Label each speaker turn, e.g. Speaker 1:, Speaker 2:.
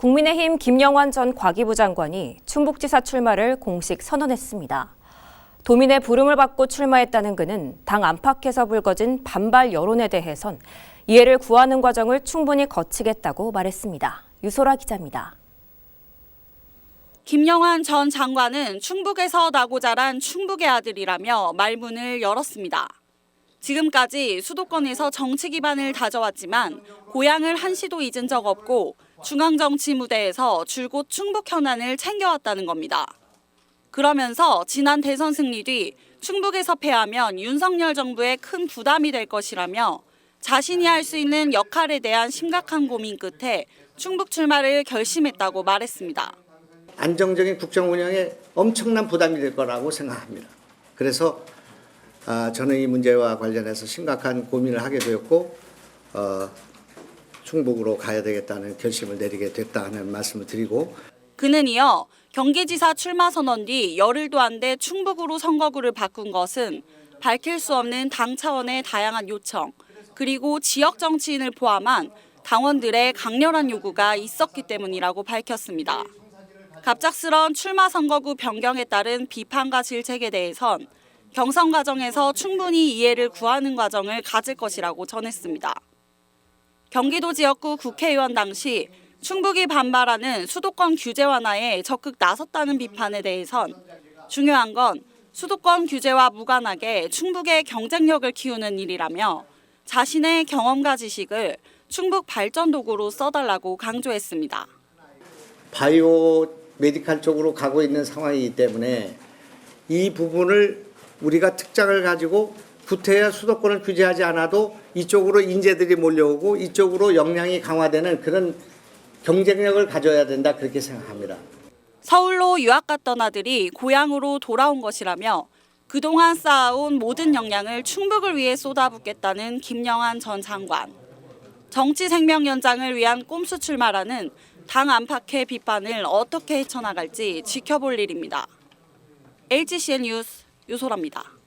Speaker 1: 국민의힘 김영환 전 과기부 장관이 충북지사 출마를 공식 선언했습니다. 도민의 부름을 받고 출마했다는 그는 당 안팎에서 불거진 반발 여론에 대해선 이해를 구하는 과정을 충분히 거치겠다고 말했습니다. 유소라 기자입니다.
Speaker 2: 김영환 전 장관은 충북에서 나고 자란 충북의 아들이라며 말문을 열었습니다. 지금까지 수도권에서 정치 기반을 다져왔지만 고향을 한시도 잊은 적 없고 중앙 정치 무대에서 줄곧 충북 현안을 챙겨왔다는 겁니다. 그러면서 지난 대선 승리 뒤 충북에서 패하면 윤석열 정부에 큰 부담이 될 것이라며 자신이 할 수 있는 역할에 대한 심각한 고민 끝에 충북 출마를 결심했다고 말했습니다.
Speaker 3: 안정적인 국정 운영에 엄청난 부담이 될 거라고 생각합니다. 그래서 아, 저는 이 문제와 관련해서 심각한 고민을 하게 되었고 어, 충북으로 가야 되겠다는 결심을 내리게 됐다는 말씀을 드리고
Speaker 2: 그는 이어 경기지사 출마 선언 뒤 열흘도 안 돼 충북으로 선거구를 바꾼 것은 밝힐 수 없는 당 차원의 다양한 요청, 그리고 지역 정치인을 포함한 당원들의 강렬한 요구가 있었기 때문이라고 밝혔습니다. 갑작스런 출마 선거구 변경에 따른 비판과 질책에 대해선 경선 과정에서 충분히 이해를 구하는 과정을 가질 것이라고 전했습니다. 경기도 지역구 국회의원 당시 충북이 반발하는 수도권 규제 완화에 적극 나섰다는 비판에 대해선 중요한 건 수도권 규제와 무관하게 충북의 경쟁력을 키우는 일이라며 자신의 경험과 지식을 충북 발전 도구로 써달라고 강조했습니다.
Speaker 3: 바이오 메디칼 쪽으로 가고 있는 상황이기 때문에 이 부분을 우리가 특장을 가지고 구태여 수도권을 규제하지 않아도 이쪽으로 인재들이 몰려오고 이쪽으로 역량이 강화되는 그런 경쟁력을 가져야 된다 그렇게 생각합니다.
Speaker 2: 서울로 유학 갔던 아들이 고향으로 돌아온 것이라며 그동안 쌓아온 모든 역량을 충북을 위해 쏟아붓겠다는 김영환 전 장관. 정치 생명 연장을 위한 꼼수 출마라는 당 안팎의 비판을 어떻게 헤쳐나갈지 지켜볼 일입니다. LGCN 뉴스 유소라입니다.